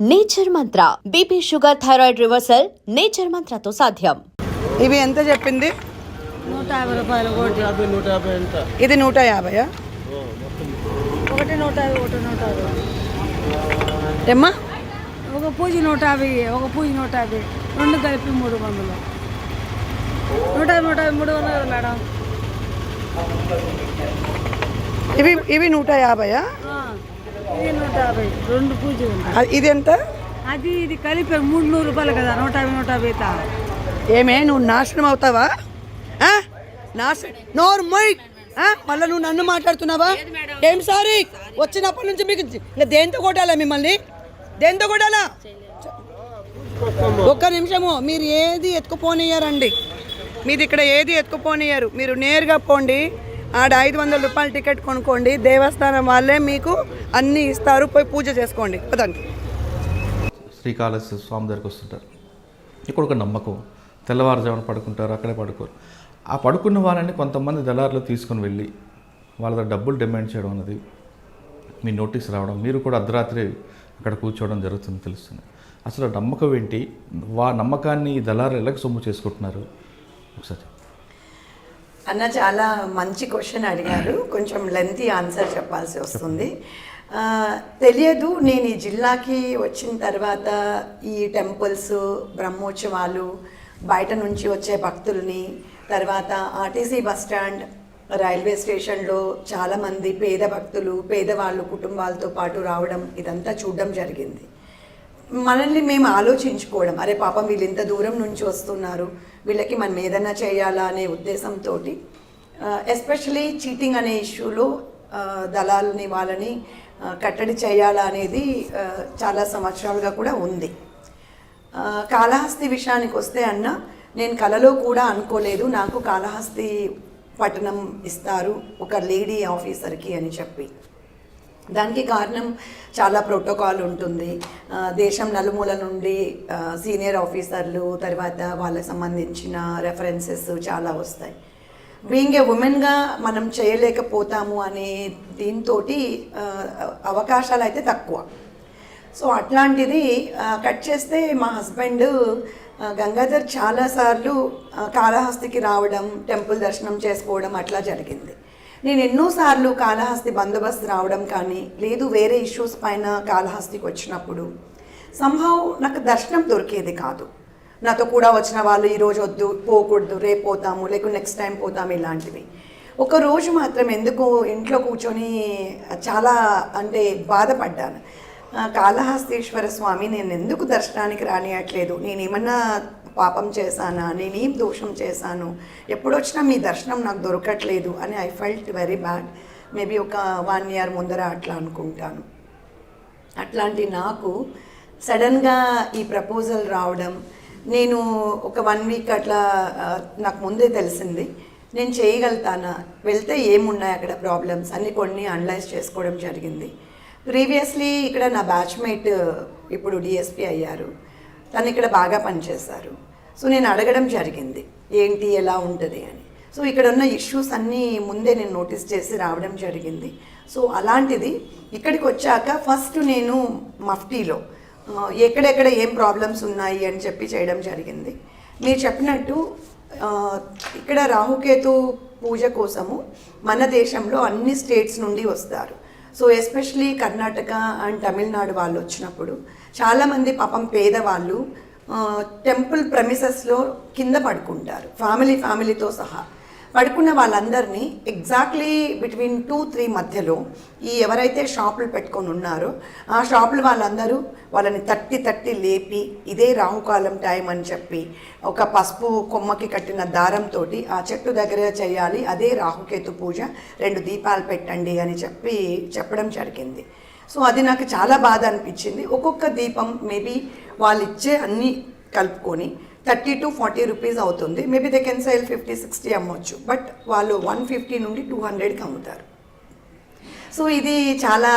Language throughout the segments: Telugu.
Nature Mantra BP sugar thyroid reversal Nature మంత్రతో సాధ్యం. ఇవి ఎంత చెప్పింది? నూట యాభై రూపాయలు ఒకటి యాభై నూట యాభై ఎంత? ఇది నూట యాభైయా? ఒకటి నూట యాభై ఒకటి నూట యాభై. ఏమ్మా? ఒక పూజ నూట యాభై ఒక పూజ నూట యాభై. రెండు కలిపి మూడు వందలు. నూట యాభై నూట యాభై మూడు వందలు కదా మేడం. ఇవి ఇవి నూట యాభైయా? ఆ, ఇది నూట యాభై రెండు పూజ ఉంది ఇది ఎంత? అది ఇది కలిపి మూడు నూరు రూపాయలు కదా నూట యాభై నూట యాభై తా. ఏమే నువ్వు నాశనం అవుతావా? ఆ? నాశ నోరు మొయ్! మళ్ళీ నువ్వు నన్ను మాట్లాడుతున్నావా? ఏం సారీ? వచ్చినప్పటి నుంచి మీకు ఇంకా దేంతో కొట్టాలా మిమ్మల్ని? దేంతో కొట్టాలా? ఒక్క నిమిషము మీరు ఏది ఎత్తుకుపోనియ్యారండి. మీరు ఇక్కడ ఏది ఎత్తుకుపోనియ్యారు? మీరు నేరుగా పోండి. ఆడ ఐదు వందల రూపాయల టికెట్ కొనుక్కోండి. దేవస్థానం వాళ్ళే మీకు అన్నీ ఇస్తారు. పోయి పూజ చేసుకోండి. పదండి. శ్రీకాళహస్తి స్వామి దగ్గరికి వస్తుంటారు. ఇక్కడ ఒక నమ్మకం. తెల్లవారుజామున పడుకుంటారు అక్కడే పడుకోరు. ఆ పడుకున్న వాళ్ళని కొంతమంది దళారులు తీసుకొని వెళ్ళి వాళ్ళ దగ్గర డబ్బులు డిమాండ్ చేయడం అనేది మీ నోటీస్ రావడం మీరు కూడా అర్ధరాత్రి అక్కడ కూర్చోవడం జరుగుతుంది తెలుస్తుంది. అసలు నమ్మకం ఏంటి? వా నమ్మకాన్ని ఈ దళారులు ఎలాగ సొమ్ము చేసుకుంటున్నారు? ఒకసారి అన్న చాలా మంచి క్వశ్చన్ అడిగారు. కొంచెం లెంతీ ఆన్సర్ చెప్పాల్సి వస్తుంది. తెలియదు నేను ఈ జిల్లాకి వచ్చిన తర్వాత ఈ టెంపుల్స్ బ్రహ్మోత్సవాలు బయట నుంచి వచ్చే భక్తుల్ని తర్వాత ఆర్టీసీ బస్ స్టాండ్ రైల్వే స్టేషన్లో చాలామంది పేద భక్తులు పేదవాళ్ళు కుటుంబాలతో పాటు రావడం ఇదంతా చూడడం జరిగింది. మనల్ని మేము ఆలోచించుకోవడం అరే పాపం వీళ్ళు ఇంత దూరం నుంచి వస్తున్నారు. వీళ్ళకి మనం ఏదైనా చేయాలా అనే ఉద్దేశంతో ఎస్పెషలీ చీటింగ్ అనే ఇష్యూలో దళాలని వాళ్ళని కట్టడి చేయాలా అనేది చాలా సంవత్సరాలుగా కూడా ఉంది. కాళహస్తి విషయానికి వస్తే అన్న నేను కలలో కూడా అనుకోలేదు. నాకు కాళహస్తి పట్టణం ఇస్తారు ఒక లేడీ ఆఫీసర్కి అని చెప్పి. దానికి కారణం చాలా ప్రోటోకాల్ ఉంటుంది. దేశం నలుమూల నుండి సీనియర్ ఆఫీసర్లు తర్వాత వాళ్ళకి సంబంధించిన రెఫరెన్సెస్ చాలా వస్తాయి. బీయింగ్ ఏ ఉమెన్గా మనం చేయలేకపోతాము అనే దీంతో అవకాశాలు అయితే తక్కువ. సో అట్లాంటిది కట్ చేస్తే మా హస్బెండ్ గంగాధర్ చాలాసార్లు కాళహస్తికి రావడం టెంపుల్ దర్శనం చేసుకోవడం అట్లా జరిగింది. నేను ఎన్నోసార్లు కాళహస్తి బందోబస్తు రావడం కానీ లేదు వేరే ఇష్యూస్ పైన కాళహస్తికి వచ్చినప్పుడు సంభవ్ నాకు దర్శనం దొరికేది కాదు. నాతో కూడా వచ్చిన వాళ్ళు ఈరోజు వద్దు పోకూడదు రేపు పోతాము లేకుంటే నెక్స్ట్ టైం పోతాము ఇలాంటివి. ఒక రోజు మాత్రం ఎందుకు ఇంట్లో కూర్చొని చాలా అంటే బాధపడ్డాను. కాళహస్తీశ్వర స్వామి నేను ఎందుకు దర్శనానికి రానియట్లేదు? నేనేమన్నా పాపం చేశానా? నేనేం దోషం చేశాను? ఎప్పుడొచ్చినా మీ దర్శనం నాకు దొరకట్లేదు అని I felt very bad maybe ఒక వన్ ఇయర్ ముందర అట్లా అనుకుంటాను. అట్లాంటి నాకు సడన్గా ఈ ప్రపోజల్ రావడం నేను ఒక వన్ వీక్ అట్లా నాకు ముందే తెలిసింది. నేను చేయగలుగుతానా? వెళ్తే ఏమున్నాయి అక్కడ ప్రాబ్లమ్స్ అన్ని కొన్ని అనలైజ్ చేసుకోవడం జరిగింది. ప్రీవియస్లీ ఇక్కడ నా బ్యాచ్మేట్ ఇప్పుడు డిఎస్పీ అయ్యారు. తను ఇక్కడ బాగా పనిచేశారు. సో నేను అడగడం జరిగింది ఏంటి ఎలా ఉంటుంది? అని. సో ఇక్కడ ఉన్న ఇష్యూస్ అన్నీ ముందే నేను నోటీస్ చేసి రావడం జరిగింది. సో అలాంటిది ఇక్కడికి వచ్చాక ఫస్ట్ నేను మఫ్టీలో ఎక్కడెక్కడ ఏం ప్రాబ్లమ్స్ ఉన్నాయి అని చెప్పి చేయడం జరిగింది. మీరు చెప్పినట్టు ఇక్కడ రాహుకేతు పూజ కోసము మన దేశంలో అన్ని స్టేట్స్ నుండి వస్తారు. So especially Karnataka and Tamil Nadu వాళ్ళు వచ్చినప్పుడు చాలామంది పాపం పేదవాళ్ళు టెంపుల్ ప్రెమిసెస్లో కింద పడుకుంటారు. ఫ్యామిలీ ఫ్యామిలీతో సహా. పడుకున్న వాళ్ళందరినీ ఎగ్జాక్ట్లీ బిట్వీన్ టూ త్రీ మధ్యలో ఈ ఎవరైతే షాపులు పెట్టుకొని ఉన్నారో ఆ షాపులు వాళ్ళందరూ వాళ్ళని తట్టి తట్టి లేపి ఇదే రాహుకాలం టైం అని చెప్పి ఒక పసుపు కొమ్మకి కట్టిన దారంతో ఆ చెట్టు దగ్గర చేయాలి అదే రాహుకేతు పూజ రెండు దీపాలు పెట్టండి అని చెప్పి చెప్పడం జరిగింది. సో అది నాకు చాలా బాధ అనిపించింది. ఒక్కొక్క దీపం మేబీ వాళ్ళు ఇచ్చే అన్నీ కలుపుకొని థర్టీ టు ఫార్టీ రూపీస్ అవుతుంది. Maybe they can sell fifty sixty అమ్మొచ్చు. బట్ వాళ్ళు వన్ ఫిఫ్టీ నుండి టూ హండ్రెడ్కి అమ్ముతారు. సో ఇది చాలా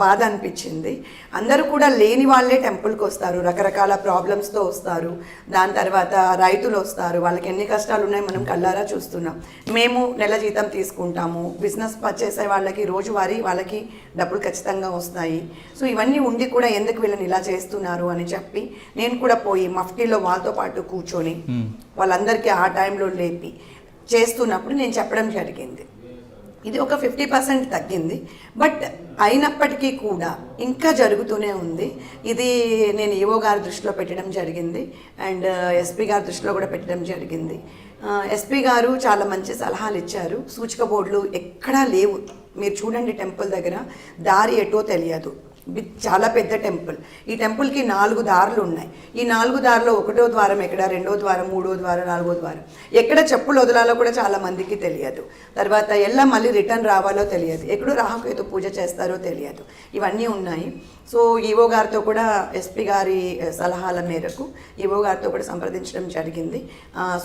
బాధ అనిపించింది. అందరూ కూడా లేని వాళ్ళే టెంపుల్కి వస్తారు రకరకాల ప్రాబ్లమ్స్తో వస్తారు. దాని తర్వాత రైతులు వస్తారు వాళ్ళకి ఎన్ని కష్టాలు ఉన్నాయి మనం కళ్ళారా చూస్తున్నాం. మేము నెల జీతం తీసుకుంటాము బిజినెస్ చేసే వాళ్ళకి రోజువారీ వాళ్ళకి డబ్బులు ఖచ్చితంగా వస్తాయి. సో ఇవన్నీ ఉండి కూడా ఎందుకు వీళ్ళని ఇలా చేస్తున్నారు అని చెప్పి నేను కూడా పోయి మఫ్టీలో వాళ్ళతో పాటు కూర్చొని వాళ్ళందరికీ ఆ టైంలో లేపి చేస్తున్నప్పుడు నేను చెప్పడం జరిగింది. ఇది ఒక ఫిఫ్టీ పర్సెంట్ తగ్గింది. బట్ అయినప్పటికీ కూడా ఇంకా జరుగుతూనే ఉంది. ఇది నేను ఈవో గారి దృష్టిలో పెట్టడం జరిగింది. అండ్ ఎస్పీ గారి దృష్టిలో కూడా పెట్టడం జరిగింది. ఎస్పీ గారు చాలా మంచి సలహాలు ఇచ్చారు. సూచిక బోర్డులు ఎక్కడా లేవు. మీరు చూడండి టెంపుల్ దగ్గర. దారి ఎటో తెలియదు. చాలా పెద్ద టెంపుల్. ఈ టెంపుల్కి నాలుగు దారులు ఉన్నాయి. ఈ నాలుగు దారిలో ఒకటో ద్వారం ఎక్కడ రెండో ద్వారం మూడో ద్వారం నాలుగో ద్వారం. ఎక్కడ చెప్పులు వదలాలో కూడా చాలా మందికి తెలియదు. తర్వాత ఎలా మళ్ళీ రిటర్న్ రావాలో తెలియదు. ఎక్కడో రాహుకేతు పూజ చేస్తారో తెలియదు. ఇవన్నీ ఉన్నాయి. సో ఈవో గారితో కూడా ఎస్పీ గారి సలహాల మేరకు ఈవో గారితో కూడా సంప్రదించడం జరిగింది.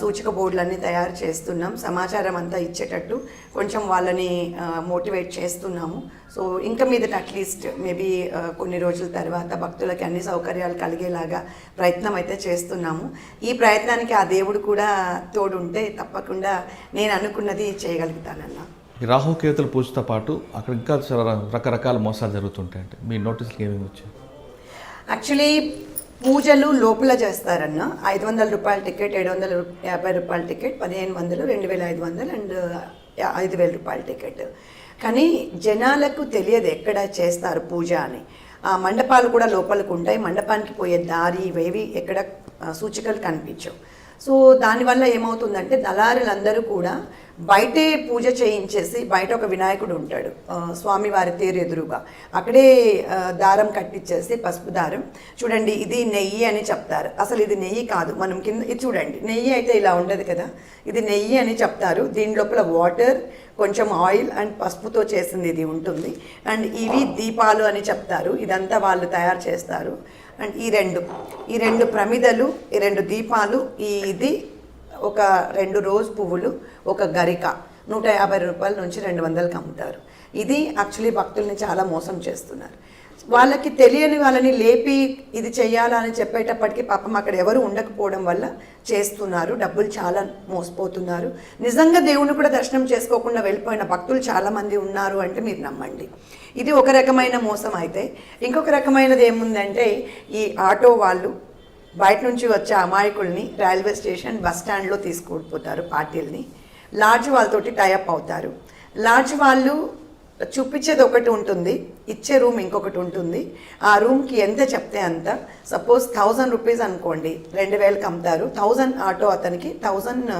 సూచిక బోర్డులన్నీ తయారు చేస్తున్నాం. సమాచారం అంతా ఇచ్చేటట్టు కొంచెం వాళ్ళని మోటివేట్ చేస్తున్నాము. సో ఇంకా మీదట అట్లీస్ట్ మేబీ కొన్ని రోజుల తర్వాత భక్తులకి అన్ని సౌకర్యాలు కలిగేలాగా ప్రయత్నం అయితే చేస్తున్నాము. ఈ ప్రయత్నానికి ఆ దేవుడు కూడా తోడుంటే తప్పకుండా నేను అనుకున్నది చేయగలుగుతానన్నా. ఈ రాహుకేతుల పూజతో పాటు అక్కడ ఇంకా చాలా రకరకాల మోసాలు జరుగుతుంటాయంటే మీ నోటీసులు ఏమేమి వచ్చాయి? యాక్చువల్లీ పూజలు లోపల చేస్తారన్న. ఐదు వందల రూపాయల టికెట్ ఏడు వందల యాభై రూపాయల టికెట్ పదిహేను వందలు రెండు వేల ఐదు వందలు అండ్ ఐదు వేల రూపాయల టికెట్. కానీ జనాలకు తెలియదు ఎక్కడ చేస్తారు పూజ అని. ఆ మండపాలు కూడా లోపలికి ఉంటాయి. మండపానికి పోయే దారి ఇవేవి ఎక్కడ సూచికలు కనిపించవు. సో దానివల్ల ఏమవుతుందంటే దళారులందరూ కూడా బయటే పూజ చేయించేసి బయట ఒక వినాయకుడు ఉంటాడు స్వామివారి తేరు ఎదురుగా అక్కడే దారం కట్టించేసి పసుపు దారం. చూడండి ఇది నెయ్యి అని చెప్తారు. అసలు ఇది నెయ్యి కాదు. మనం కింద ఇది చూడండి నెయ్యి అయితే ఇలా ఉండదు కదా. ఇది నెయ్యి అని చెప్తారు. దీని లోపల వాటర్ కొంచెం ఆయిల్ అండ్ పసుపుతో చేసింది ఇది ఉంటుంది. అండ్ ఇవి దీపాలు అని చెప్తారు. ఇదంతా వాళ్ళు తయారు చేస్తారు. అండ్ ఈ రెండు ఈ రెండు ప్రమిదలు ఈ రెండు దీపాలు ఈ ఇది ఒక రెండు రోజ్ పువ్వులు ఒక గరిక నూట యాభై రూపాయల నుంచి రెండు వందలకి అమ్ముతారు. ఇది యాక్చువల్లీ భక్తుల్ని చాలా మోసం చేస్తున్నారు. వాళ్ళకి తెలియని వాళ్ళని లేపి ఇది చేయాలని అని చెప్పేటప్పటికి పాపం అక్కడ ఎవరు ఉండకపోవడం వల్ల చేస్తున్నారు. డబ్బులు చాలా మోసపోతున్నారు. నిజంగా దేవుని కూడా దర్శనం చేసుకోకుండా వెళ్ళిపోయిన భక్తులు చాలామంది ఉన్నారు అంటే మీరు నమ్మండి. ఇది ఒక రకమైన మోసం అయితే. ఇంకొక రకమైనది ఏముందంటే ఈ ఆటో వాళ్ళు బయట నుంచి వచ్చే అమాయకుల్ని రైల్వే స్టేషన్ బస్ స్టాండ్లో తీసుకుపోతారు పార్టీల్ని. లార్జ్ వాళ్ళతోటి టైఅప్ అవుతారు. లార్జ్ వాళ్ళు చూపించేది ఒకటి ఉంటుంది ఇచ్చే రూమ్ ఇంకొకటి ఉంటుంది. ఆ రూమ్కి ఎంత చెప్తే అంత. సపోజ్ థౌజండ్ రూపీస్ అనుకోండి రెండు వేలకు అమ్ముతారు. థౌజండ్ ఆటో అతనికి థౌజండ్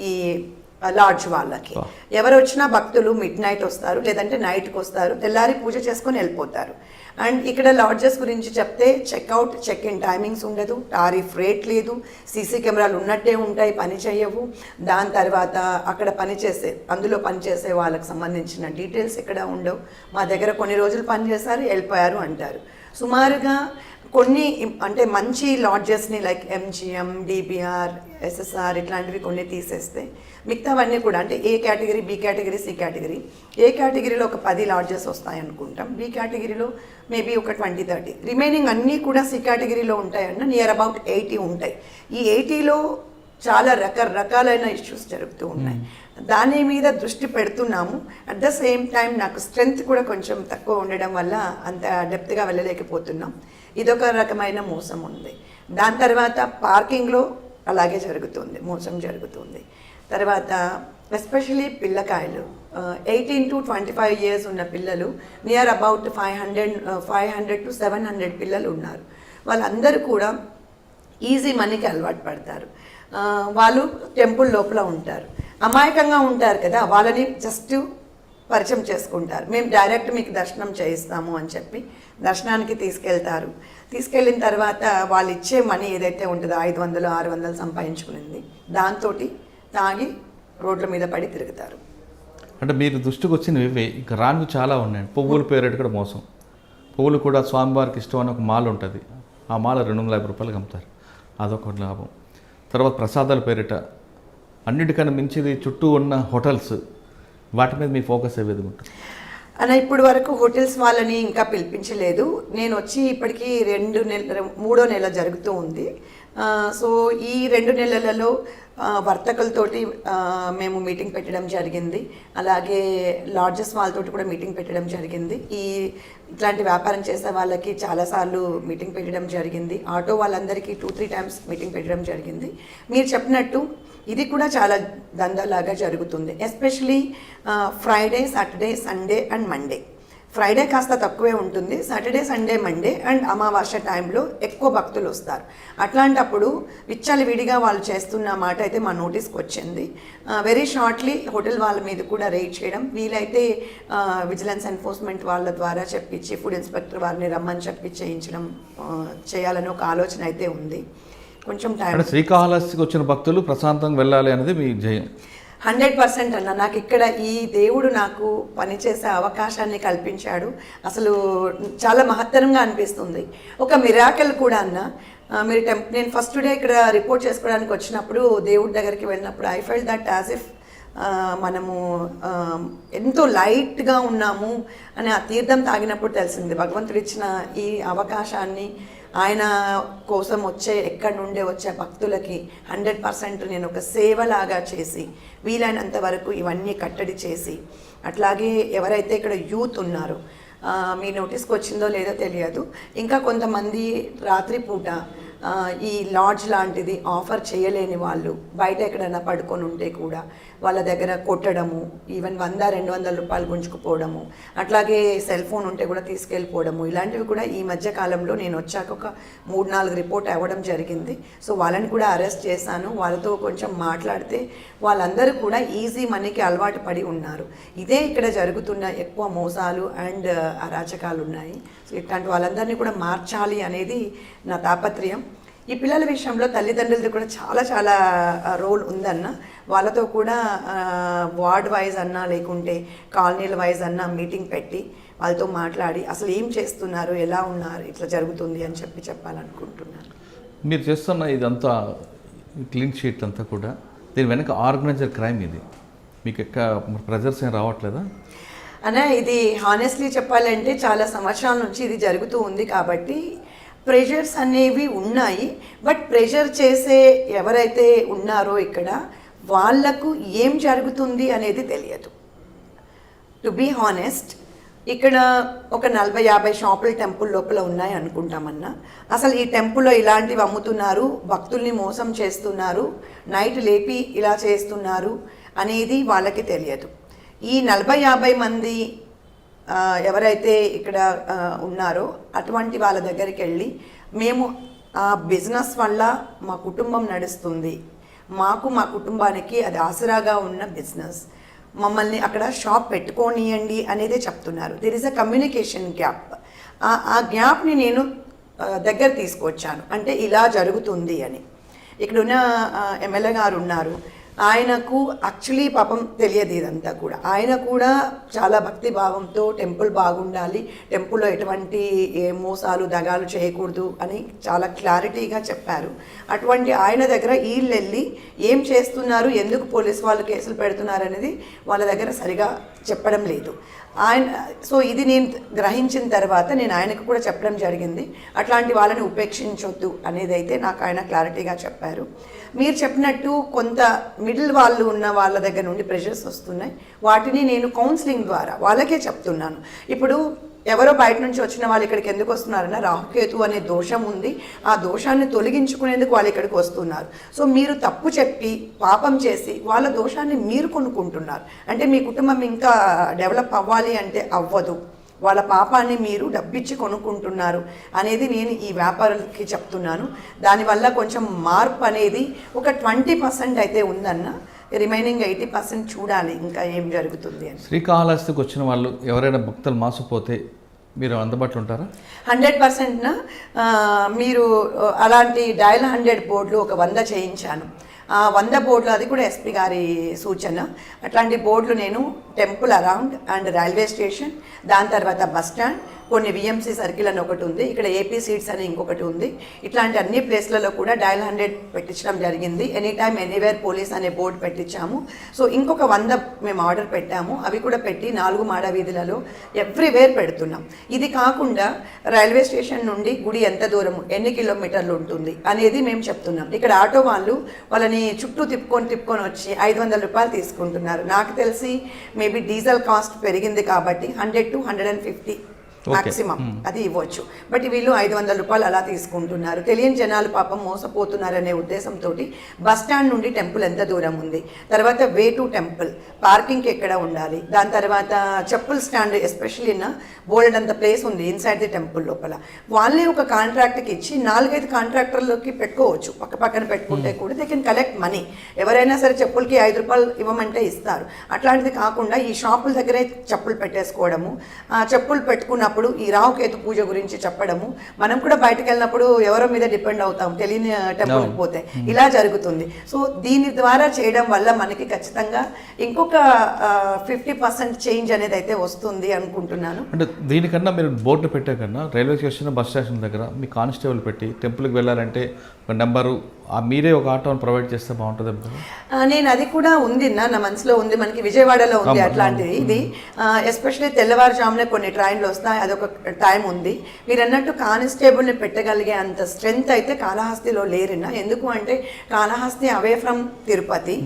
ఈ లాడ్జ్ వాళ్ళకి. ఎవరు వచ్చినా భక్తులు మిడ్ నైట్ వస్తారు లేదంటే నైట్కి వస్తారు తెల్లారి పూజ చేసుకొని వెళ్ళిపోతారు. అండ్ ఇక్కడ లాడ్జెస్ గురించి చెప్తే చెక్అవుట్ చెక్ ఇన్ టైమింగ్స్ ఉండదు టారిఫ్ రేట్ లేదు సీసీ కెమెరాలు ఉన్నట్టే ఉంటాయి పని చేయవు దాని తర్వాత అక్కడ పనిచేసే అందులో పనిచేసే వాళ్ళకి సంబంధించిన డీటెయిల్స్ ఇక్కడ ఉండవు. మా దగ్గర కొన్ని రోజులు పనిచేశారు వెళ్ళిపోయారు అంటారు. సుమారుగా కొన్ని అంటే మంచి లాడ్జెస్ని లైక్ ఎంజిఎం డిబిఆర్ ఎస్ఎస్ఆర్ ఇట్లాంటివి కొన్ని తీసేస్తే మిగతావన్నీ కూడా అంటే A category B category C category A కేటగిరీలో ఒక పది లాడ్జెస్ వస్తాయి అనుకుంటాం బి కేటగిరీలో మేబీ ఒక ట్వంటీ థర్టీ. రిమైనింగ్ అన్నీ కూడా సి కేటగిరీలో ఉంటాయన్న నియర్ అబౌట్ ఎయిటీ ఉంటాయి. ఈ ఎయిటీలో చాలా రకరకాలైన ఇష్యూస్ జరుగుతూ ఉన్నాయి. దాని మీద దృష్టి పెడుతున్నాము. అట్ ద సేమ్ టైం నాకు స్ట్రెంగ్త్ కూడా కొంచెం తక్కువ ఉండడం వల్ల అంత డెప్త్గా వెళ్ళలేకపోతున్నాం. ఇదొక రకమైన మోసం ఉంది. దాని తర్వాత పార్కింగ్లో అలాగే జరుగుతుంది మోసం జరుగుతుంది. తర్వాత ఎస్పెషలీ పిల్లకాయలు eighteen to twenty five years ఉన్న పిల్లలు near about five hundred five hundred to seven hundred పిల్లలు ఉన్నారు. వాళ్ళందరూ కూడా ఈజీ మనీకి అలవాటు పడతారు. వాళ్ళు టెంపుల్ లోపల ఉంటారు. అమాయకంగా ఉంటారు కదా వాళ్ళని జస్ట్ పరిచయం చేసుకుంటారు. మేము డైరెక్ట్ మీకు దర్శనం చేయిస్తాము అని చెప్పి దర్శనానికి తీసుకెళ్తారు. తీసుకెళ్ళిన తర్వాత వాళ్ళు ఇచ్చే మనీ ఏదైతే ఉంటుందో ఐదు వందలు ఆరు వందలు సంపాదించుకునింది దాంతో తాగి రోడ్ల మీద పడి తిరుగుతారు. అంటే మీరు దృష్టికి వచ్చినవి ఇవే. ఇంకా రానివి చాలా ఉన్నాయి. పువ్వుల పేరేటు కూడా మోసం. పువ్వులు కూడా స్వామివారికి ఇష్టం అని ఒక మాల ఉంటుంది. ఆ మాల రెండు వందల యాభై రూపాయలకి అమ్ముతారు. అదొక లాభం. తర్వాత ప్రసాదాల పేరిట అన్నిటికన్నా మించిది చుట్టూ ఉన్న హోటల్స్. వాటి మీద మీ ఫోకస్ ఏ విధంగా ఉంటుంది? అన్న ఇప్పుడు వరకు హోటల్స్ వాళ్ళని ఇంకా పిలిపించలేదు. నేను వచ్చి ఇప్పటికీ రెండు నెల మూడో నెల జరుగుతూ ఉంది. సో ఈ రెండు నెలలలో వర్తకులతోటి మేము మీటింగ్ పెట్టడం జరిగింది. అలాగే లాడ్జెస్ వాళ్ళతోటి కూడా మీటింగ్ పెట్టడం జరిగింది. ఈ ఇట్లాంటి వ్యాపారం చేసే వాళ్ళకి చాలాసార్లు మీటింగ్ పెట్టడం జరిగింది. ఆటో వాళ్ళందరికీ టూ త్రీ టైమ్స్ మీటింగ్ పెట్టడం జరిగింది. మీరు చెప్పినట్టు ఇది కూడా చాలా దందాలాగా జరుగుతుంది. Especially Friday Saturday Sunday and Monday Friday కాస్త తక్కువే ఉంటుంది సాటర్డే సండే మండే అండ్ అమావాస్య టైంలో ఎక్కువ భక్తులు వస్తారు. అట్లాంటప్పుడు విచ్చలు విడిగా వాళ్ళు చేస్తున్న మాట అయితే మా నోటీస్కి వచ్చింది. వెరీ షార్ట్లీ హోటల్ వాళ్ళ మీద కూడా రైడ్ చేయడం వీలైతే విజిలెన్స్ ఎన్ఫోర్స్మెంట్ వాళ్ళ ద్వారా చెప్పించి ఫుడ్ ఇన్స్పెక్టర్ వారిని రమ్మని చెప్పి చేయించడం చేయాలని ఒక ఆలోచన అయితే ఉంది. కొంచెం టైం శ్రీకాళహస్తికి వచ్చిన భక్తులు ప్రశాంతంగా వెళ్ళాలి అనేది మీ జయం హండ్రెడ్ పర్సెంట్ అన్న. నాకు ఇక్కడ ఈ దేవుడు నాకు పనిచేసే అవకాశాన్ని కల్పించాడు. అసలు చాలా మహత్తరంగా అనిపిస్తుంది. ఒక మిరాకల్ కూడా అన్న. మీరు టెంప్ నేను ఫస్ట్ డే ఇక్కడ రిపోర్ట్ చేసుకోవడానికి వచ్చినప్పుడు దేవుడి దగ్గరికి వెళ్ళినప్పుడు I felt that as if మనము ఎంతో లైట్గా ఉన్నాము అని ఆ తీర్థం తాగినప్పుడు తెలిసింది. భగవంతుడు ఇచ్చిన ఈ అవకాశాన్ని ఆయన కోసం వచ్చే ఎక్కడి నుండే వచ్చే భక్తులకి హండ్రెడ్ పర్సెంట్ నేను ఒక సేవలాగా చేసి వీలైనంత వరకు ఇవన్నీ కట్టడి చేసి అట్లాగే ఎవరైతే ఇక్కడ యూత్ ఉన్నారో మీ నోటీస్కి వచ్చిందో లేదో తెలియదు. ఇంకా కొంతమంది రాత్రిపూట ఈ లాడ్జ్ లాంటిది ఆఫర్ చేయలేని వాళ్ళు బయట ఎక్కడైనా పడుకొని ఉంటే కూడా వాళ్ళ దగ్గర కొట్టడము ఈవెన్ వంద రెండు వందల రూపాయలు గుంజుకుపోవడము అట్లాగే సెల్ ఫోన్ ఉంటే కూడా తీసుకెళ్ళిపోవడము ఇలాంటివి కూడా ఈ మధ్య కాలంలో నేను వచ్చాక ఒక మూడు నాలుగు రిపోర్ట్ అవ్వడం జరిగింది. సో వాళ్ళని కూడా అరెస్ట్ చేశాను. వాళ్ళతో కొంచెం మాట్లాడితే వాళ్ళందరూ కూడా ఈజీ మనీకి అలవాటు పడి ఉన్నారు. ఇదే ఇక్కడ జరుగుతున్న ఎక్కువ మోసాలు అండ్ అరాచకాలు ఉన్నాయి. ఇట్లాంటి వాళ్ళందరినీ కూడా మార్చాలి అనేది నా తాపత్రయం. ఈ పిల్లల విషయంలో తల్లిదండ్రులది కూడా చాలా చాలా రోల్ ఉందన్న. వాళ్ళతో కూడా వార్డ్ వైజ్ అన్నా లేకుంటే కాలనీల వైజ్ అన్నా మీటింగ్ పెట్టి వాళ్ళతో మాట్లాడి అసలు ఏం చేస్తున్నారు ఎలా ఉన్నారు ఇట్లా జరుగుతుంది అని చెప్పి చెప్పాలనుకుంటున్నాను. మీరు చేస్తున్న ఇదంతా క్లీన్ షీట్ అంతా కూడా దీని వెనక ఆర్గనైజర్ క్రైమ్ ఇది. మీకు ఎక్క ప్రెజర్స్ ఏం రావట్లేదా? అన్న ఇది హానెస్ట్లీ చెప్పాలంటే చాలా సంవత్సరాల నుంచి ఇది జరుగుతూ ఉంది కాబట్టి ప్రెషర్స్ అనేవి ఉన్నాయి. బట్ ప్రెషర్ చేసే ఎవరైతే ఉన్నారో ఇక్కడ వాళ్ళకు ఏం జరుగుతుంది అనేది తెలియదు. టు బీ హానెస్ట్ ఇక్కడ ఒక నలభై యాభై షాపులు టెంపుల్ లోపల ఉన్నాయి అనుకుంటామన్నా అసలు ఈ టెంపుల్లో ఇలాంటివి అమ్ముతున్నారు భక్తుల్ని మోసం చేస్తున్నారు నైట్ లేపి ఇలా చేస్తున్నారు అనేది వాళ్ళకి తెలియదు. ఈ నలభై యాభై మంది ఎవరైతే ఇక్కడ ఉన్నారో అటువంటి వాళ్ళ దగ్గరికి వెళ్ళి మేము ఆ బిజినెస్ వల్ల మా కుటుంబం నడుస్తుంది. మాకు మా కుటుంబానికి అది ఆసరాగా ఉన్న బిజినెస్. మమ్మల్ని అక్కడ షాప్ పెట్టుకోనియండి అనేదే చెప్తున్నారు. There is a communication gap ఆ గ్యాప్ని నేను దగ్గర తీసుకొచ్చాను. అంటే ఇలా జరుగుతుంది అని. ఇక్కడున్న ఎమ్మెల్యే గారు ఉన్నారు. ఆయనకు యాక్చువల్లీ పాపం తెలియదు ఇదంతా కూడా. ఆయన కూడా చాలా భక్తి భావంతో టెంపుల్ బాగుండాలి టెంపుల్లో ఎటువంటి ఏ మోసాలు దగాలు చేయకూడదు అని చాలా క్లారిటీగా చెప్పారు. అటువంటి ఆయన దగ్గర వీళ్ళు వెళ్ళి ఏం చేస్తున్నారు ఎందుకు పోలీస్ వాళ్ళు కేసులు పెడుతున్నారు అనేది వాళ్ళ దగ్గర సరిగా చెప్పడం లేదు. ఆయన సో ఇది నేను గ్రహించిన తర్వాత నేను ఆయనకు కూడా చెప్పడం జరిగింది. అట్లాంటి వాళ్ళని ఉపేక్షించొద్దు అనేది అయితే నాకు ఆయన క్లారిటీగా చెప్పారు. మీరు చెప్పినట్టు కొంత మిడిల్ వాళ్ళు ఉన్న వాళ్ళ దగ్గర నుండి ప్రెషర్స్ వస్తున్నాయి. వాటిని నేను కౌన్సిలింగ్ ద్వారా వాళ్ళకే చెప్తున్నాను. ఇప్పుడు ఎవరో బయట నుంచి వచ్చిన వాళ్ళు ఇక్కడికి ఎందుకు వస్తున్నారన్న రాహుకేతు అనే దోషం ఉంది. ఆ దోషాన్ని తొలగించుకునేందుకు వాళ్ళు ఇక్కడికి వస్తున్నారు. సో మీరు తప్పు చెప్పి పాపం చేసి వాళ్ళ దోషాన్ని మీరు కొనుక్కుంటున్నారు. అంటే మీ కుటుంబం ఇంకా డెవలప్ అవ్వాలి అంటే అవ్వదు. వాళ్ళ పాపాన్ని మీరు డబ్బిచ్చి కొనుక్కుంటున్నారు అనేది నేను ఈ వ్యాపారులకి చెప్తున్నాను. దానివల్ల కొంచెం మార్పు అనేది ఒక ట్వంటీ పర్సెంట్ అయితే ఉందన్న రిమైనింగ్ ఎయిటీ పర్సెంట్ చూడాలి ఇంకా ఏం జరుగుతుంది అని. శ్రీకాళహస్తికి వచ్చిన వాళ్ళు ఎవరైనా భక్తులు మాసిపోతే మీరు అందుబాటులో ఉంటారా? హండ్రెడ్ పర్సెంట్న మీరు అలాంటి డయల్ హండ్రెడ్ బోర్డులు ఒక వంద చేయించాను. ఆ వంద బోర్డులు అది కూడా ఎస్పీ గారి సూచన. అట్లాంటి బోర్డులు నేను temple around and railway station దాని తర్వాత బస్ స్టాండ్ కొన్ని విఎంసీ సర్కిల్ అని ఒకటి ఉంది. ఇక్కడ ఏపీ సీట్స్ అని ఇంకొకటి ఉంది. ఇట్లాంటి అన్ని ప్లేస్లలో కూడా డయల్ హండ్రెడ్ పెట్టించడం జరిగింది. ఎనీ టైమ్ ఎనీవేర్ పోలీస్ అనే బోర్డు పెట్టించాము. సో ఇంకొక వంద మేము ఆర్డర్ పెట్టాము. అవి కూడా పెట్టి నాలుగు మాడ వీధులలో ఎవ్రీవేర్ పెడుతున్నాం. ఇది కాకుండా రైల్వే స్టేషన్ నుండి గుడి ఎంత దూరం ఎన్ని కిలోమీటర్లు ఉంటుంది అనేది మేము చెప్తున్నాం. ఇక్కడ ఆటో వాళ్ళు వాళ్ళని చుట్టూ తిప్పుకొని తిప్పుకొని వచ్చి ఐదు వందల రూపాయలు తీసుకుంటున్నారు. నాకు తెలిసి మేబీ డీజిల్ కాస్ట్ పెరిగింది కాబట్టి hundred to hundred and fifty maximum అది ఇవ్వచ్చు. బట్ వీళ్ళు ఐదు వందల రూపాయలు అలా తీసుకుంటున్నారు. తెలియని జనాలు పాపం మోసపోతున్నారనే ఉద్దేశంతో బస్ స్టాండ్ నుండి టెంపుల్ ఎంత దూరం ఉంది? తర్వాత వే టు టెంపుల్ పార్కింగ్కి ఎక్కడ ఉండాలి? దాని తర్వాత చెప్పుల్ స్టాండ్ ఎస్పెషల్లీ నా బోల్డ్ అంత ప్లేస్ ఉంది ఇన్సైడ్ ది టెంపుల్ లోపల. వాళ్ళే ఒక కాంట్రాక్ట్కి ఇచ్చి నాలుగైదు కాంట్రాక్టర్లకి పెట్టుకోవచ్చు. పక్క పక్కన పెట్టుకుంటే కూడా దే కెన్ కలెక్ట్ మనీ ఎవరైనా సరే చెప్పులకి ఐదు రూపాయలు ఇవ్వమంటే ఇస్తారు. అట్లాంటిది కాకుండా ఈ షాపుల దగ్గరే చెప్పులు పెట్టేసుకోవడము చెప్పులు పెట్టుకున్నప్పుడు ఈ రాహుకేతు పూజ గురించి చెప్పడము. మనం కూడా బయటకు వెళ్ళినప్పుడు ఎవరో మీద డిపెండ్ అవుతాం తెలియని టెంపుల్ అవును. పోతే. ఇలా జరుగుతుంది. సో దీని ద్వారా చేయడం వల్ల మనకి ఖచ్చితంగా ఇంకొక ఫిఫ్టీ పర్సెంట్ చేంజ్ అనేది అయితే వస్తుంది అనుకుంటున్నాను. అంటే దీనికన్నా మీరు బోర్డు పెట్టే కన్నా రైల్వే స్టేషన్ బస్ స్టేషన్ దగ్గర మీ కానిస్టేబుల్ పెట్టి టెంపుల్కి వెళ్ళాలంటే ఒక నెంబరు ఆ మీరే ఒక ఆటోని ప్రొవైడ్ చేస్తే బాగుంటుంది నేను అది కూడా ఉంది నా మనసులో ఉంది. మనకి విజయవాడలో ఉంది అట్లాంటిది. ఇది ఎస్పెషల్లీ తెల్లవారుజామునే కొన్ని ట్రైన్లు వస్తాయి. అదొక టైం ఉంది. మీరు అన్నట్టు కానిస్టేబుల్ని పెట్టగలిగే అంత స్ట్రెంగ్త్ అయితే కాళహస్తిలో లేరినా ఎందుకు అంటే Kalahasti away from Tirupati.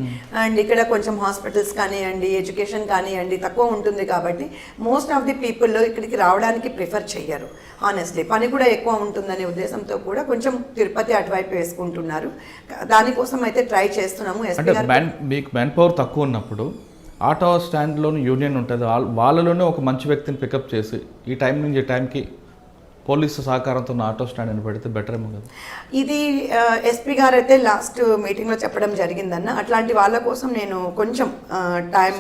And ఇక్కడ కొంచెం హాస్పిటల్స్ కానివ్వండి ఎడ్యుకేషన్ కానివ్వండి తక్కువ ఉంటుంది కాబట్టి మోస్ట్ ఆఫ్ ది పీపుల్ ఇక్కడికి రావడానికి ప్రిఫర్ చెయ్యరు. ఆనెస్ట్లీ పని కూడా ఎక్కువ ఉంటుందనే ఉద్దేశంతో కూడా కొంచెం తిరుపతి అటువైపు వేసుకుంటున్నారు. దానికోసం అయితే ట్రై చేస్తున్నాము. మీకు మ్యాన్ పవర్ తక్కువ ఉన్నప్పుడు ఆటో స్టాండ్లోని యూనియన్ ఉంటుంది. వాళ్ళ- వాళ్ళలోనే ఒక మంచి వ్యక్తిని పికప్ చేసి ఈ టైం నుంచి ఈ టైంకి పోలీసు సహకారంతో ఆటో స్టాండ్ అని పెడితే బెటర్ ఏమో కదా. ఇది ఎస్పీ గారు అయితే లాస్ట్ మీటింగ్లో చెప్పడం జరిగిందన్న. అట్లాంటి వాళ్ళ కోసం నేను కొంచెం టైం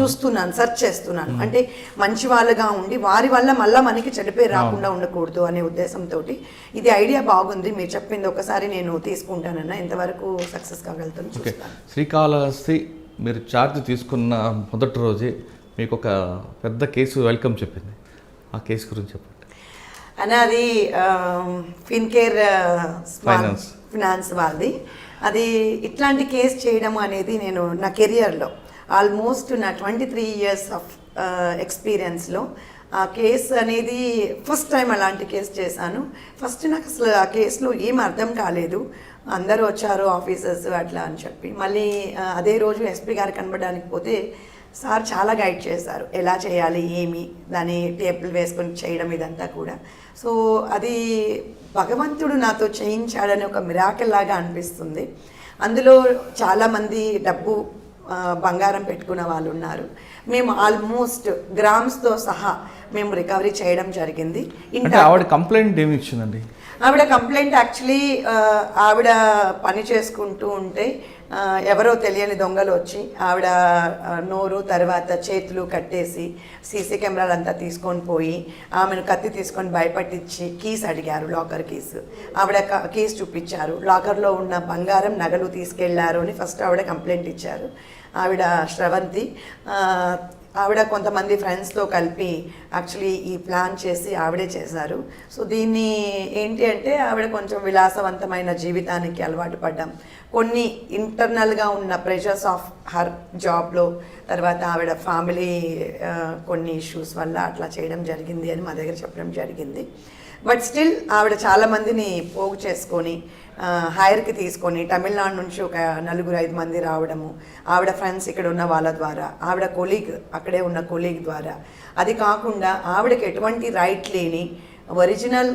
చేస్తున్నాను. సెర్చ్ చేస్తున్నాను. అంటే మంచి వాళ్ళగా ఉండి వారి వల్ల మళ్ళీ మనకి చెడిపోయి రాకుండా ఉండకూడదు అనే ఉద్దేశంతో ఇది ఐడియా బాగుంది. మీరు చెప్పింది ఒకసారి నేను తీసుకుంటానన్న. ఎంతవరకు సక్సెస్ కాగలుగుతాను శ్రీకాళహస్తి మీరు ఛార్జ్ తీసుకున్న మొదటి రోజే మీకు ఒక పెద్ద కేసు వెల్కమ్ చెప్పింది. ఆ కేసు గురించి చెప్పండి. అని అది ఫిన్కేర్ Finance. ఫినాన్స్ వాళ్ళది. అది ఇట్లాంటి కేసు చేయడం అనేది నేను నా కెరియర్లో ఆల్మోస్ట్ నా ట్వంటీ త్రీ ఇయర్స్ ఆఫ్ ఎక్స్పీరియన్స్లో ఆ కేసు అనేది ఫస్ట్ టైం అలాంటి కేసు చేశాను. ఫస్ట్ నాకు అసలు ఆ కేసులో ఏం అర్థం కాలేదు. అందరూ వచ్చారు ఆఫీసర్స్ అట్లా అని చెప్పి. మళ్ళీ అదే రోజు ఎస్పీ గారు కనబడడానికి పోతే సార్ చాలా గైడ్ చేశారు. ఎలా చేయాలి ఏమి దాని టేబుల్ వేసుకొని చేయడం ఇదంతా కూడా. సో అది భగవంతుడు నాతో చేయించాడని ఒక మిరాకిల్ లాగా అనిపిస్తుంది. అందులో చాలామంది డబ్బు బంగారం పెట్టుకున్న వాళ్ళు ఉన్నారు. మేము ఆల్మోస్ట్ గ్రామ్స్తో సహా మేము రికవరీ చేయడం జరిగింది. ఇంకా ఆవిడ కంప్లైంట్ ఏమి ఇచ్చిందండి? ఆవిడ కంప్లైంట్ యాక్చువల్లీ ఆవిడ పని చేసుకుంటూ ఉంటే ఎవరో తెలియని దొంగలు వచ్చి ఆవిడ నోరు తర్వాత చేతులు కట్టేసి సీసీ కెమెరాలు అంతా తీసుకొని పోయి ఆమెను కత్తి తీసుకొని భయపట్టించి కీస్ అడిగారు లాకర్ కీస్. ఆవిడ క- కీస్ చూపించారు. లాకర్లో ఉన్న బంగారం నగలు తీసుకెళ్ళారు అని ఫస్ట్ ఆవిడ కంప్లైంట్ ఇచ్చారు. ఆవిడ శ్రవంతి ఆవిడ కొంతమంది ఫ్రెండ్స్తో కలిపి యాక్చువల్లీ ఈ ప్లాన్ చేసి ఆవిడే చేశారు. సో దీన్ని ఏంటి అంటే ఆవిడ కొంచెం విలాసవంతమైన జీవితానికి అలవాటు పడ్డాం. కొన్ని ఇంటర్నల్గా ఉన్న ప్రెషర్స్ ఆఫ్ హర్ జాబ్లో తర్వాత ఆవిడ ఫ్యామిలీ కొన్ని ఇష్యూస్ వల్ల అట్లా చేయడం జరిగింది అని మా దగ్గర చెప్పడం జరిగింది. బట్ స్టిల్ ఆవిడ చాలామందిని పోగు చేసుకొని హైర్కి తీసుకొని తమిళనాడు నుంచి ఒక నలుగురు ఐదు మంది రావడము. ఆవిడ ఫ్రెండ్స్ ఇక్కడ ఉన్న వాళ్ళ ద్వారా ఆవిడ కొలీగ్ అక్కడే ఉన్న కొలీగ్ ద్వారా. అది కాకుండా ఆవిడకి ఎటువంటి రైట్ లేని ఒరిజినల్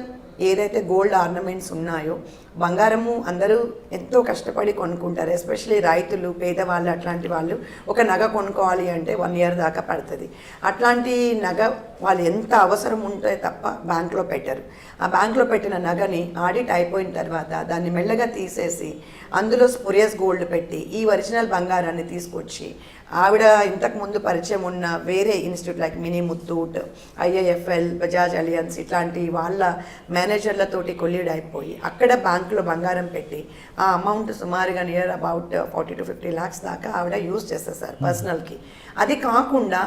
ఏదైతే గోల్డ్ ఆర్నమెంట్స్ ఉన్నాయో బంగారము అందరూ ఎంతో కష్టపడి కొనుక్కుంటారు. ఎస్పెషలీ రైతులు పేదవాళ్ళు అట్లాంటి వాళ్ళు ఒక నగ కొనుక్కోవాలి అంటే వన్ ఇయర్ దాకా పడుతుంది. అట్లాంటి నగ వాళ్ళు ఎంత అవసరం ఉంటే తప్ప బ్యాంక్లో పెట్టరు. ఆ బ్యాంక్లో పెట్టిన నగని ఆడిట్ అయిపోయిన తర్వాత దాన్ని మెల్లగా తీసేసి అందులో స్పురియస్ గోల్డ్ పెట్టి ఈ ఒరిజినల్ బంగారాన్ని తీసుకొచ్చి ఆవిడ ఇంతకు ముందు పరిచయం ఉన్న వేరే institute like mini Muthoot IAFL Bajaj Allianz ఇట్లాంటి వాళ్ళ మేనేజర్లతోటి కొల్లీడ్ అయిపోయి అక్కడ బ్యాంకులో బంగారం పెట్టి ఆ అమౌంట్ సుమారుగా near about forty to fifty lakhs దాకా ఆవిడ యూజ్ చేస్తారు సార్ పర్సనల్కి. అది కాకుండా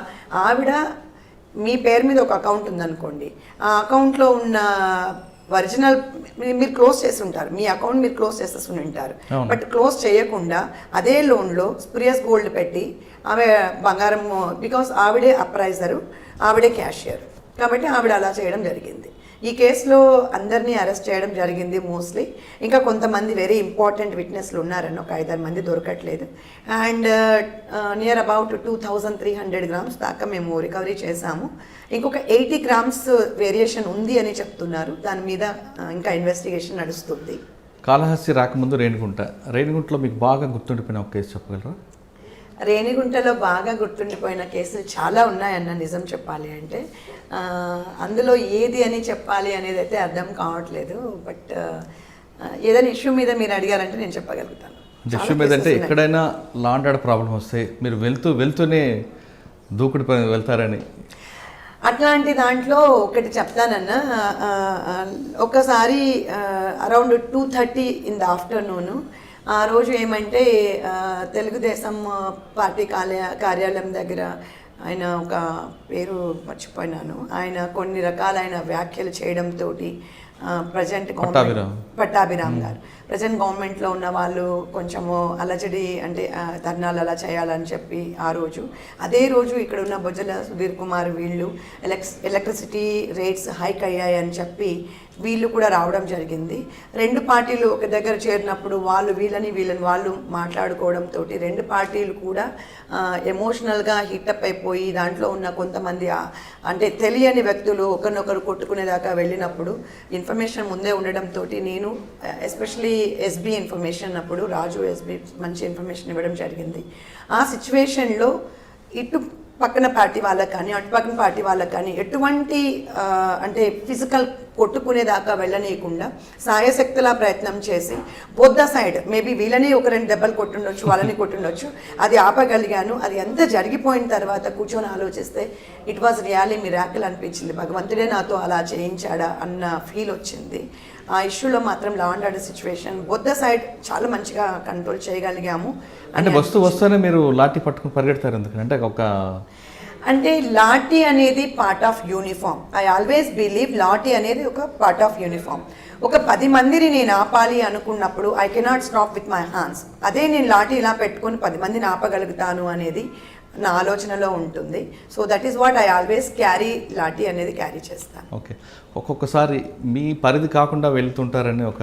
ఆవిడ మీ పేరు మీద ఒక అకౌంట్ ఉందనుకోండి ఆ అకౌంట్లో ఉన్న ఒరిజినల్ మీరు క్లోజ్ చేసి ఉంటారు మీ అకౌంట్ మీరు క్లోజ్ చేసేసుకుని ఉంటారు. బట్ క్లోజ్ చేయకుండా అదే లోన్లో స్ప్రియస్ గోల్డ్ పెట్టి ఆమె బంగారం బికాస్ ఆవిడే అప్రైజరు ఆవిడే క్యాషియర్. కాబట్టి ఆవిడ అలా చేయడం జరిగింది. ఈ కేసులో అందరినీ అరెస్ట్ చేయడం జరిగింది మోస్ట్లీ. ఇంకా కొంతమంది వెరీ ఇంపార్టెంట్ విట్నెస్లు ఉన్నారని ఒక ఐదారు మంది దొరకట్లేదు. And near about two thousand three hundred grams దాకా మేము రికవరీ చేశాము. ఇంకొక ఎయిటీ గ్రామ్స్ వేరియేషన్ ఉంది అని చెప్తున్నారు. దాని మీద ఇంకా ఇన్వెస్టిగేషన్ నడుస్తుంది. కాళహస్తి రాకముందు రేణిగుంట. రేణిగుంటలో మీకు బాగా గుర్తుండిపోయిన ఒక కేసు చెప్పగలరా? రేణిగుంటలో బాగా గుర్తుండిపోయిన కేసులు చాలా ఉన్నాయన్న నిజం చెప్పాలి అంటే అందులో ఏది అని చెప్పాలి అనేది అయితే అర్థం కావట్లేదు. బట్ ఏదైనా ఇష్యూ మీద మీరు అడిగారంటే నేను చెప్పగలుగుతాను. ఇష్యూ మీద అంటే. ఎక్కడైనా లాండ్ ఆర్డర్ ప్రాబ్లం వస్తే మీరు వెళ్తూ వెళ్తూనే దూకుడు వెళ్తారని. అట్లాంటి దాంట్లో ఒకటి చెప్తానన్న ఒకసారి around two thirty in the afternoon ఆ రోజు ఏమంటే తెలుగుదేశం పార్టీ కార్య కార్యాలయం దగ్గర ఆయన ఒక పేరు మర్చిపోయినాను. ఆయన కొన్ని రకాలైన వ్యాఖ్యలు చేయడంతో ప్రజెంట్ పట్టాభిరామ్. పట్టాభిరామ్ గారు. ప్రజెంట్ గవర్నమెంట్లో ఉన్న వాళ్ళు కొంచెము అలజడి అంటే ధర్నాలు అలా చేయాలని చెప్పి ఆ రోజు. అదే రోజు ఇక్కడ ఉన్న బొజ్జల సుధీర్ కుమార్ వీళ్ళు ఎలక్స్ ఎలక్ట్రిసిటీ రేట్స్ హైక్ అయ్యాయని చెప్పి వీళ్ళు కూడా రావడం జరిగింది. రెండు పార్టీలు ఒక దగ్గర చేరినప్పుడు వాళ్ళు వీళ్ళని వీళ్ళని వాళ్ళు మాట్లాడుకోవడంతో రెండు పార్టీలు కూడా ఎమోషనల్గా హిట్టప్ అయిపోయి దాంట్లో ఉన్న కొంతమంది అంటే తెలియని వ్యక్తులు ఒకరినొకరు కొట్టుకునేదాకా వెళ్ళినప్పుడు ఇన్ఫర్మేషన్ ముందే ఉండడంతో నేను ఎస్పెషలీ ఎస్బీ ఇన్ఫర్మేషన్ అప్పుడు రాజు ఎస్బీ మంచి ఇన్ఫర్మేషన్ ఇవ్వడం జరిగింది. ఆ సిచ్యువేషన్లో ఇటు పక్కన పార్టీ వాళ్ళకి కానీ అటు పక్కన పార్టీ వాళ్ళకి కానీ ఎటువంటి అంటే ఫిజికల్ కొట్టుకునేదాకా వెళ్ళనీయకుండా సాయశక్తులా ప్రయత్నం చేసి బొద్ద సైడ్ మేబీ వీళ్ళని ఒక రెండు దెబ్బలు కొట్టుండొచ్చు వాళ్ళని కొట్టుండొచ్చు అది ఆపగలిగాను. అది ఎంత జరిగిపోయిన తర్వాత కూర్చొని ఆలోచిస్తే ఇట్ వాజ్ రియాలీ మిరాకిల్ అనిపించింది. భగవంతుడే నాతో అలా చేయించాడా అన్న ఫీల్ వచ్చింది. ఆ ఇష్యూలో మాత్రం లా అండ్ ఆర్డర్ సిచ్యువేషన్ బొద్ద సైడ్ చాలా మంచిగా కంట్రోల్ చేయగలిగాము అంటే వస్తూ వస్తూనే మీరు లాఠీ పట్టుకుని పరిగెడతారు ఎందుకని? అంటే ఒక అంటే లాఠీ అనేది part of uniform I always believe lathi అనేది ఒక పార్ట్ ఆఫ్ యూనిఫామ్ ఒక పది మందిని నేను ఆపాలి అనుకున్నప్పుడు I cannot stop with my hands అదే నేను లాఠీ ఇలా పెట్టుకొని పది మందిని ఆపగలుగుతాను అనేది నా ఆలోచనలో ఉంటుంది. So that is what I always carry lathi అనేది క్యారీ చేస్తాను. ఓకే ఒక్కొక్కసారి మీ పరిధి కాకుండా వెళ్తుంటారని ఒక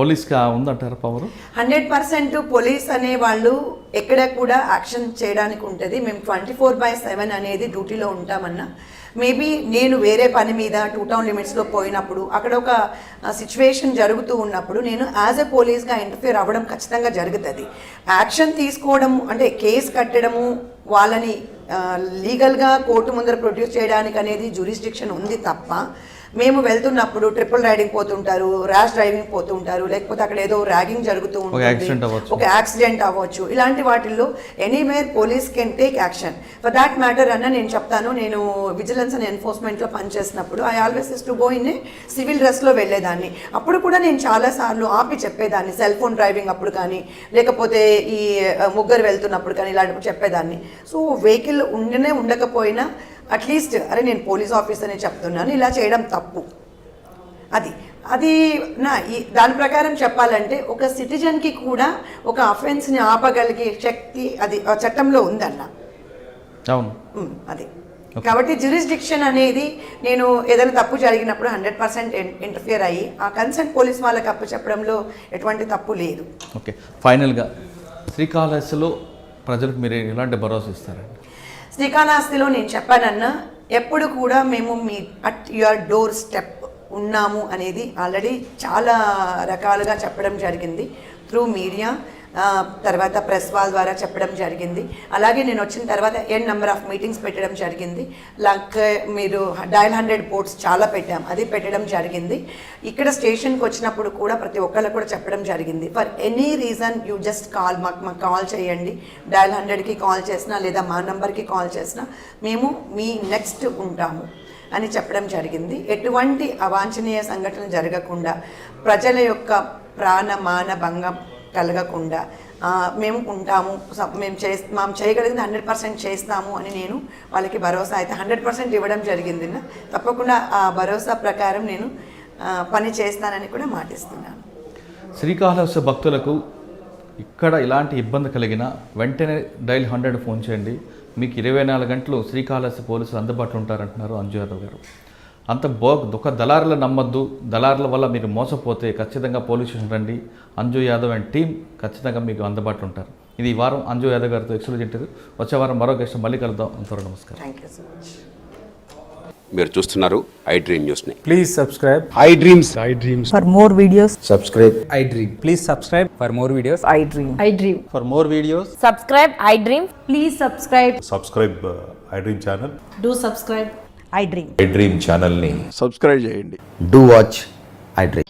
పోలీస్కి ఉందంటారు పవర్? హండ్రెడ్ పర్సెంట్ పోలీస్ అనే వాళ్ళు ఎక్కడ కూడా యాక్షన్ చేయడానికి ఉంటుంది. మేము ట్వంటీ ఫోర్ బై సెవెన్ అనేది డ్యూటీలో ఉంటామన్నా. మేబీ నేను వేరే పని మీద టూ టౌన్ లిమిట్స్లో పోయినప్పుడు అక్కడ ఒక సిచ్యువేషన్ జరుగుతూ ఉన్నప్పుడు నేను యాజ్ ఎ పోలీస్గా ఇంటర్ఫియర్ అవ్వడం ఖచ్చితంగా జరుగుతుంది. యాక్షన్ తీసుకోవడం అంటే కేసు కట్టడము వాళ్ళని లీగల్గా కోర్టు ముందర ప్రొడ్యూస్ చేయడానికి అనేది జ్యూరిస్డిక్షన్ ఉంది తప్ప మేము వెళ్తున్నప్పుడు ట్రిపుల్ రైడింగ్ పోతుంటారు ర్యాష్ డ్రైవింగ్ పోతుంటారు లేకపోతే అక్కడ ఏదో ర్యాగింగ్ జరుగుతూ ఉంటుంది. ఒక యాక్సిడెంట్ అవ్వచ్చు. ఇలాంటి వాటిల్లో anywhere police can take action. For that matter అన్న నేను చెప్తాను నేను విజిలెన్స్ అండ్ ఎన్ఫోర్స్మెంట్లో పనిచేసినప్పుడు I always is to go in civil డ్రెస్లో వెళ్ళేదాన్ని. అప్పుడు కూడా నేను చాలాసార్లు ఆపి చెప్పేదాన్ని సెల్ ఫోన్ డ్రైవింగ్ అప్పుడు కానీ లేకపోతే ఈ ముగ్గురు వెళ్తున్నప్పుడు కానీ ఇలాంటప్పుడు చెప్పేదాన్ని. సో వెహికల్ ఉండనే ఉండకపోయినా అట్లీస్ట్ అరే నేను పోలీస్ ఆఫీసర్ని చెప్తున్నాను ఇలా చేయడం తప్పు. అది అది నా ఈ దాని ప్రకారం చెప్పాలంటే ఒక సిటిజన్కి కూడా ఒక అఫెన్స్ని ఆపగలిగే శక్తి అది ఆ చట్టంలో ఉందన్న. అవును. అది. కాబట్టి జ్యూరిస్డిక్షన్ అనేది నేను ఏదైనా తప్పు జరిగినప్పుడు హండ్రెడ్ పర్సెంట్ ఇంటర్ఫియర్ అయ్యి ఆ కన్సర్న్ పోలీస్ వాళ్ళకి అప్పు చెప్పడంలో ఎటువంటి తప్పు లేదు. ఓకే. ఫైనల్గా శ్రీకాళహస్తిలో ప్రజలకు మీరు ఎలాంటి భరోసా ఇస్తారండి? శ్రీకాళహస్తిలో నేను చెప్పానన్నా ఎప్పుడు కూడా మేము మీ అట్ యువర్ డోర్ స్టెప్ ఉన్నాము అనేది ఆల్రెడీ చాలా రకాలుగా చెప్పడం జరిగింది త్రూ మీడియా. తర్వాత ప్రెస్ వాల్ ద్వారా చెప్పడం జరిగింది. అలాగే నేను వచ్చిన తర్వాత ఎన్ నెంబర్ ఆఫ్ మీటింగ్స్ పెట్టడం జరిగింది. లక్ మీరు డైల్ హండ్రెడ్ బోర్డ్స్ చాలా పెట్టాం. అది పెట్టడం జరిగింది. ఇక్కడ స్టేషన్కి వచ్చినప్పుడు కూడా ప్రతి ఒక్కళ్ళు కూడా చెప్పడం జరిగింది. For any reason you just call మాకు మాకు కాల్ చేయండి. డైల్ హండ్రెడ్కి కాల్ చేసినా లేదా మా నెంబర్కి కాల్ చేసినా మేము మీ నెక్స్ట్ ఉంటాము అని చెప్పడం జరిగింది. ఎటువంటి అవాంఛనీయ సంఘటన జరగకుండా ప్రజల యొక్క ప్రాణ మాన భంగం కలగకుండా మేము ఉంటాము మేము చే మేము చేయగలిగింది హండ్రెడ్ పర్సెంట్ చేస్తాము అని నేను వాళ్ళకి భరోసా అయితే హండ్రెడ్ పర్సెంట్ ఇవ్వడం జరిగింది. తప్పకుండా ఆ భరోసా ప్రకారం నేను పని చేస్తానని కూడా మాటిస్తున్నాను. శ్రీకాళహస్తి భక్తులకు ఇక్కడ ఇలాంటి ఇబ్బంది కలిగినా వెంటనే డైల్ హండ్రెడ్ ఫోన్ చేయండి. మీకు ఇరవై నాలుగు గంటలు శ్రీకాళహస్తి పోలీసులు అందుబాటులో ఉంటారంటున్నారు అంజు యాదవ్ గారు. అంత బో ఒక దళారులు నమ్మద్దు దళారుల వల్ల మీరు మోసపోతే ఖచ్చితంగా పోలీస్ స్టేషన్ రండి అంజు యాదవ్ అండ్ టీం ఖచ్చితంగా మీకు అందుబాటులో ఉంటారు ఇది ఈ వారం అంజు యాదవ్ గారితో ఎక్స్క్లూజ్ ఇంటర్వ్యూ వచ్చే వారం మరో గెస్ట్ మళ్ళీ కలుద్దాం అంతవరకు నమస్కారం మీరు చూస్తున్నారు ఐ డ్రీమ్ న్యూస్ని Please subscribe. I dreams. I dreams. For more videos, Subscribe. I dream. Please subscribe for more videos. I dream. I dream. For more videos. Subscribe, I dream. Please subscribe. Subscribe I dream channel Do subscribe. I dream. I dream ఛానల్ని Subscribe చేయండి. Do watch I dream.